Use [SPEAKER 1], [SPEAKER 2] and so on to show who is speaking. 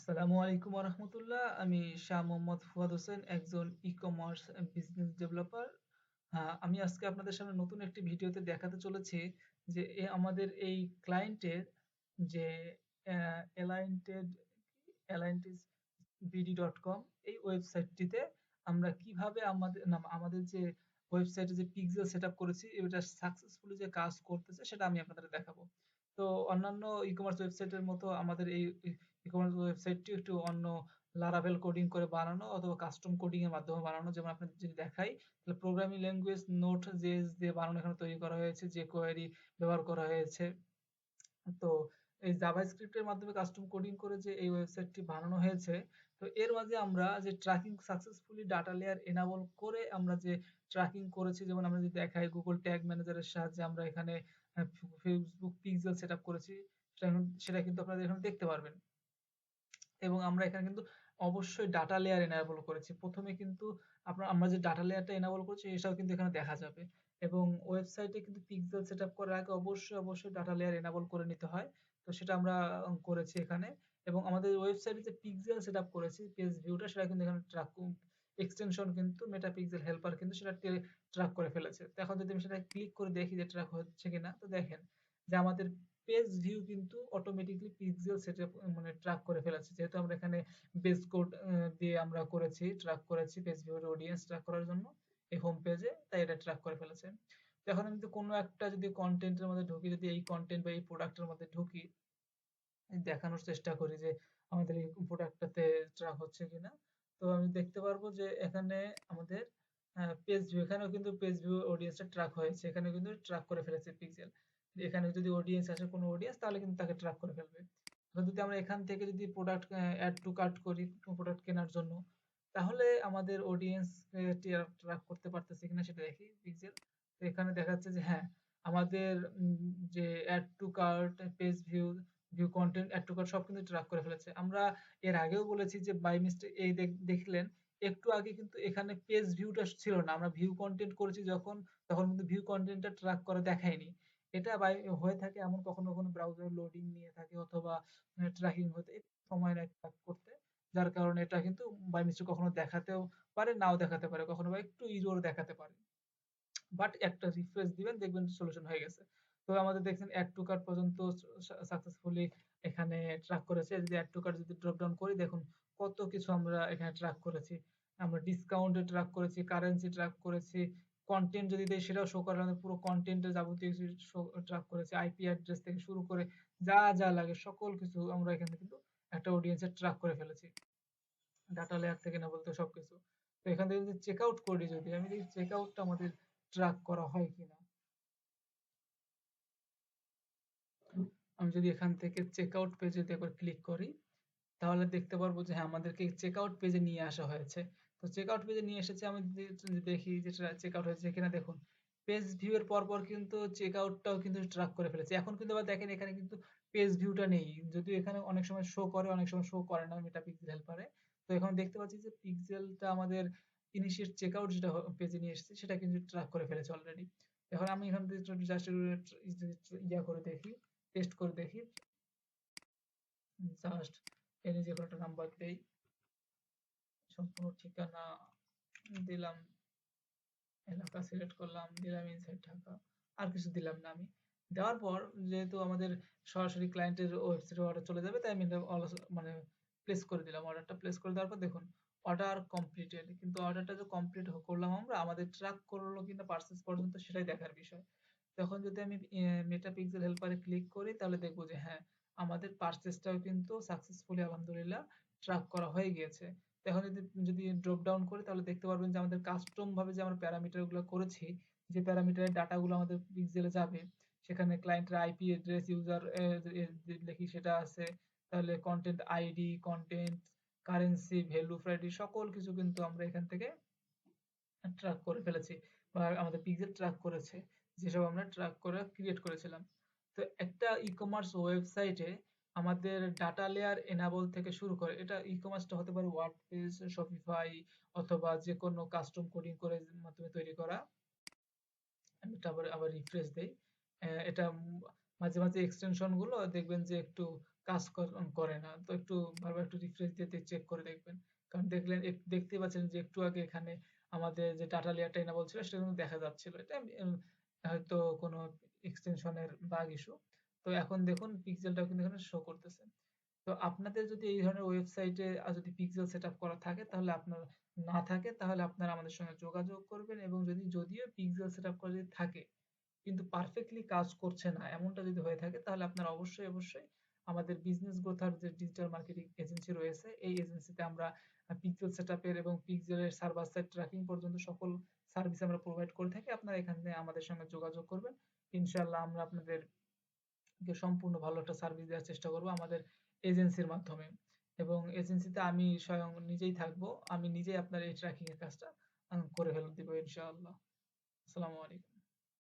[SPEAKER 1] আসসালামু আলাইকুম রহমতুল্লাহ আমি শাহ মোহাম্মদ ফুয়াদ হোসেন, একজন ই কমার্স বিজনেস ডেভেলপার আমি আজকে আপনাদের সামনে নতুন একটি ভিডিওতে দেখাতে চলেছি যে আমাদের এই ক্লায়েন্টের যে অ্যালাইন্টেড অ্যালাইন্টেড বিডি ডট কম এই ওয়েবসাইটটিতে আমরা কীভাবে আমাদের আমাদের যে ওয়েবসাইটে যে পিক্সেল সেট করেছি, এটা সাকসেসফুলি যে কাজ করতেছে, সেটা আমি আপনাদের দেখাবো। তো অন্যান্য ই কমার্স ওয়েবসাইটের মতো আমাদের এই ই কমার্স ওয়েবসাইটটি একটু অন্য লারাভেল কোডিং করে বানানো অথবা কাস্টম কোডিং এর মাধ্যমে বানানো। যেমন আপনাদের যদি দেখাই, তাহলে প্রোগ্রামিং ল্যাঙ্গুয়েজ নোট জেএস দিয়ে বানানো এখানে তৈরি করা হয়েছে, যে কোয়েরি ব্যবহার করা হয়েছে। তো এই জাভাস্ক্রিপ্টের মাধ্যমে কাস্টম কোডিং করে যে এই ওয়েবসাইটটি বানানো হয়েছে, তো এর মাঝে আমরা যে tracking successfully data layer enable করে আমরা যে ট্র্যাকিং করেছি, যেমন আমরা যদি দেখাই গুগল ট্যাগ ম্যানেজারের সাহায্যে আমরা এখানে ফেসবুক পিক্সেল সেট করেছি, সেটা কিন্তু আপনারা এখানে দেখতে পারবেন। এবং আমরা এখানে কিন্তু অবশ্যই ডাটা লেয়ার এনাবল করেছি। প্রথমে কিন্তু আমরা যে ডাটা লেয়ারটা এনাবল করেছি, এটাও কিন্তু এখানে দেখা যাবে। এবং ওয়েবসাইটে কিন্তু পিক্সেল সেটআপ করার আগে অবশ্যই অবশ্যই ডাটা লেয়ার এনাবল করে নিতে হয়। তো সেটা আমরা করেছি এখানে। এবং আমাদের ওয়েবসাইটে যে পিক্সেল সেটআপ করেছি পেজ ভিউটা সেটা কিন্তু এখানে ট্র্যাক এক্সটেনশন কিন্তু মেটা পিক্সেল হেল্পার কিন্তু সেটা ট্র্যাক করে ফেলেছে। তো এখন যদি আমি সেটা ক্লিক করে দেখি যে ট্র্যাক হচ্ছে কিনা, তো দেখেন যে আমাদের পেজ ভিউ কিন্তু অটোমেটিকলি পিক্সেল সেটআপ মানে ট্র্যাক করে ফেলেছে। যেহেতু আমরা এখানে বেস কোড দিয়ে আমরা করেছি ট্র্যাক করেছি পেজ ভিউর অডিয়েন্স ট্র্যাক করার জন্য। এই হোম পেজে তাই এটা ট্র্যাক করে ফেলেছে। এখন আমি যদি কোনো একটা যদি কন্টেন্টের মধ্যে ঢুকি, যদি এই কন্টেন্ট বা এই প্রোডাক্টের মধ্যে ঢুকি দেখানোর চেষ্টা করি যে আমাদের এই প্রোডাক্টটাতে ট্র্যাক হচ্ছে কিনা। তো আমি দেখতে পারব যে এখানে আমাদের পেজ ভিউ এখানেও কিন্তু পেজ ভিউ অডিয়েন্সটা ট্র্যাক হয়েছে। এখানে কিন্তু ট্র্যাক করে ফেলেছে পিক্সেল এখানে যদি অডিয়েন্স আসে কোনো অডিয়েন্স তাহলে কিন্তু তাকে ট্র্যাক করে ফেলবে। যদি আমরা এখান থেকে যদি প্রোডাক্ট অ্যাড টু কার্ট করি প্রোডাক্ট কেনার জন্য তাহলে আমাদের অডিয়েন্স ট্র্যাক করতে পারতেছে কিনা সেটা দেখি পিক্সেল তো এখানে দেখা যাচ্ছে যে হ্যাঁ আমাদের যে add to cart page view view content add to cart সব কিন্তু ট্র্যাক করে ফেলেছে। আমরা এর আগেও বলেছি যে বাই মিস্টেক এই দেখলেন, একটু আগে কিন্তু এখানে পেজ ভিউটা ছিল না। আমরা ভিউ কন্টেন্ট করেছি যখন, তখন কিন্তু ভিউ কন্টেন্টটা ট্র্যাক করে দেখায়নি। এটা বাই হয়ে থাকে এমন কখনো কখনো ব্রাউজার লোডিং নিয়ে থাকে অথবা ট্র্যাকিং হতে সময় নেয় ট্র্যাক করতে। যার কারণে এটা কিন্তু বাই মিস্টেক কখনো দেখাতেও পারে, নাও দেখাতে পারে, কখনো বা একটু ইরোর দেখাতে পারে। বাট একটা রিফ্রেশ দিবেন, দেখবেন সলিউশন হয়ে গেছে। তো আমাদের দেখছেন অ্যাড টু কার্ট পর্যন্ত সাকসেসফুলি এখানে ট্র্যাক করেছে। যদি অ্যাড টু কার্ট যদি ড্রপ ডাউন করি, দেখুন কত কিছু আমরা এখানে ট্র্যাক করেছি। আমরা ডিসকাউন্টে ট্র্যাক করেছি কারেন্সি ট্র্যাক করেছি কন্টেন্ট যদি দেয় সেটাও শো করে আমাদের পুরো কন্টেন্টের যাবতীয় কিছু ট্র্যাক করেছি আইপি অ্যাড্রেস থেকে শুরু করে যা যা লাগে সকল কিছু আমরা এখানে কিন্তু একটা অডিয়েন্সের ট্র্যাক করে ফেলেছি। ডাটা লেয়ার থেকে না বলতে সবকিছু। তো এখান থেকে যদি চেক আউট করি যদি, আমি দেখি চেক আউটটা আমাদের ট্র্যাক করা হয় কিনা? আমি যদি এখান থেকে চেক আউট পেজে যদি একবার ক্লিক করি, তাহলে দেখতে পারব যে হ্যাঁ আমাদেরকে চেক আউট পেজে নিয়ে আসা হয়েছে। তো চেক আউট পেজে নিয়ে এসেছে, আমি দেখি যে চেক আউট হয়েছে কিনা, দেখুন পেজ ভিউ এর পর পর কিন্তু চেক আউটটাও কিন্তু ট্র্যাক করে ফেলেছে। এখন কিন্তু আবার দেখেন, এখানে কিন্তু পেজ ভিউটা নেই। যদিও এখানে অনেক সময় শো করে, অনেক সময় শো করে না মেটা পিক্সেল হেল্পারে তো এখন দেখতে পাচ্ছি যে পিক্সেলটা আমাদের ইনিশিয়েট চেক আউট যেটা পেজে নিয়ে এসেছে, সেটা কিন্তু ট্র্যাক করে ফেলেছে অলরেডি এখন আমি এখান থেকে জাস্ট ইয়া করে দেখি টেস্ট করে দেখি। জাস্ট এনে যে একটা নাম্বার দেই। সম্পূর্ণ ঠিকানা দিলাম। এলাকা সিলেক্ট করলাম, দিলাম ইনসাইড ঢাকা। আর কিছু দিলাম না আমি। দেওয়ার পর যেহেতু আমাদের সরাসরি ক্লায়েন্টের ওয়েবসাইটে অর্ডার চলে যাবে, তাই আমি মানে প্লেস করে দিলাম অর্ডারটা প্লেস করে দেওয়ার পর দেখুন অর্ডার কমপ্লিটেড কিন্তু অর্ডারটা যে কমপ্লিট করলাম আমরা, আমাদের ট্র্যাক করল কিনা পার্সেস পর্যন্ত সেটাই দেখার বিষয়। তখন যদি আমি মেটা পিক্সেল হেল্পারে ক্লিক করি, তাহলে দেখব যে হ্যাঁ আমাদের পার্সেসটাও কিন্তু সাকসেসফুলি আলহামদুলিল্লাহ ট্র্যাক করা হয়ে গিয়েছে। এখন যদি যদি ড্রপ ডাউন করি, তাহলে দেখতে পারবেন যে আমাদের কাস্টম ভাবে যে আমরা প্যারামিটারগুলো করেছি, যে প্যারামিটারের ডাটাগুলো আমাদের পিক্সেলে যাবে সেখানে ক্লায়েন্টের আইপি অ্যাড্রেস ইউজার লিখি সেটা আছে, তাহলে content ID content currency value ফ্রাইডি সকল কিছু কিন্তু আমরা এখান থেকে ট্র্যাক করে ফেলেছি বা আমাদের পিক্সেল ট্র্যাক করেছে, যেসব আমরা ট্র্যাক করে ক্রিয়েট করেছিলাম। তো একটা ই কমার্স ওয়েবসাইটে আমাদের ডাটা লেয়ার এনাবল থেকে শুরু করে, এটা ই কমার্সটা হতে পারে ওয়ার্ডপ্রেস শপিফাই অথবা যে কোনো কাস্টম কোডিং করে মাধ্যমে তৈরি করা। আমি আবার আবার রিফ্রেশ দেই। এটা মাঝে মাঝে এক্সটেনশনগুলো দেখবেন যে একটু কাজ করে না। তো একটু বারবার একটু রিফ্রেশ দিয়ে চেক করে দেখবেন। কারণ দেখলেন দেখতে পাচ্ছেন যে একটু আগে এখানে আমাদের যে ডাটা লেয়ারটা enable ছিল সেটা কিন্তু দেখা যাচ্ছিল। এটা হয়তো কোনো এক্সটেনশনের বাগ ইস্যু তো এখন দেখুন পিক্সেলটাও কিন্তু এখানে শো করতেছে। তো আপনাদের যদি এই ধরনের ওয়েবসাইটে যদি পিক্সেল সেটআপ করা থাকে, তাহলে আপনার না থাকে, তাহলে আপনারা আমাদের সঙ্গে যোগাযোগ করবেন এবং যদি, যদিও পিক্সেল সেটআপ করা যদি থাকে কিন্তু পারফেক্টলি কাজ করছে না। এমনটা যদি হয়ে থাকে, তাহলে আপনারা অবশ্যই অবশ্যই আমাদের বিজনেস গ্রোথার যে ডিজিটাল মার্কেটিং এজেন্সি রয়েছে, এই এজেন্সিতে আমরা পিক্সেল সেটআপের এবং পিক্সেলের সার্ভার সাইড ট্র্যাকিং পর্যন্ত সকল সার্ভিস আমরা প্রোভাইড করে থাকি। আপনারা এখানে আমাদের সঙ্গে যোগাযোগ করবেন। ইনশাআল্লাহ আমরা আপনাদের সম্পূর্ণ ভালো একটা সার্ভিস দেওয়ার চেষ্টা করব আমাদের এজেন্সির মাধ্যমে। এবং এজেন্সিতে আমি স্বয়ং নিজেই থাকব। আমি নিজেই আপনার এই ট্র্যাকিং এর কাজটা করে ফেলে দিব ইনশাআল্লাহ। আসসালামু আলাইকুম।